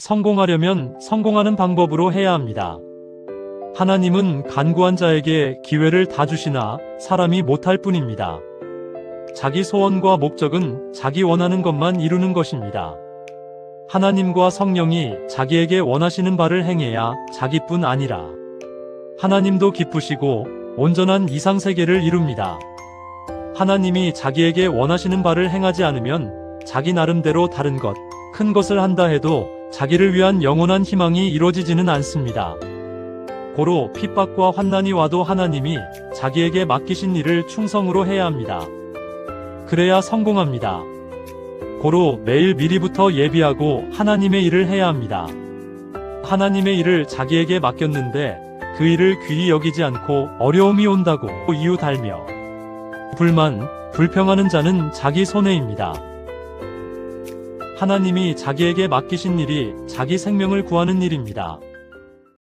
성공하려면 성공하는 방법으로 해야 합니다. 하나님은 간구한 자에게 기회를 다 주시나 사람이 못할 뿐입니다. 자기 소원과 목적은 자기 원하는 것만 이루는 것입니다. 하나님과 성령이 자기에게 원하시는 바를 행해야 자기뿐 아니라 하나님도 기쁘시고 온전한 이상 세계를 이룹니다. 하나님이 자기에게 원하시는 바를 행하지 않으면 자기 나름대로 다른 것, 큰 것을 한다 해도 자기를 위한 영원한 희망이 이루어지지는 않습니다. 고로 핍박과 환난이 와도 하나님이 자기에게 맡기신 일을 충성으로 해야 합니다. 그래야 성공합니다. 고로 매일 미리부터 예비하고 하나님의 일을 해야 합니다. 하나님의 일을 자기에게 맡겼는데 그 일을 귀히 여기지 않고 어려움이 온다고 이유 달며 불만, 불평하는 자는 자기 손해입니다. 하나님이 자기에게 맡기신 일이 자기 생명을 구하는 일입니다.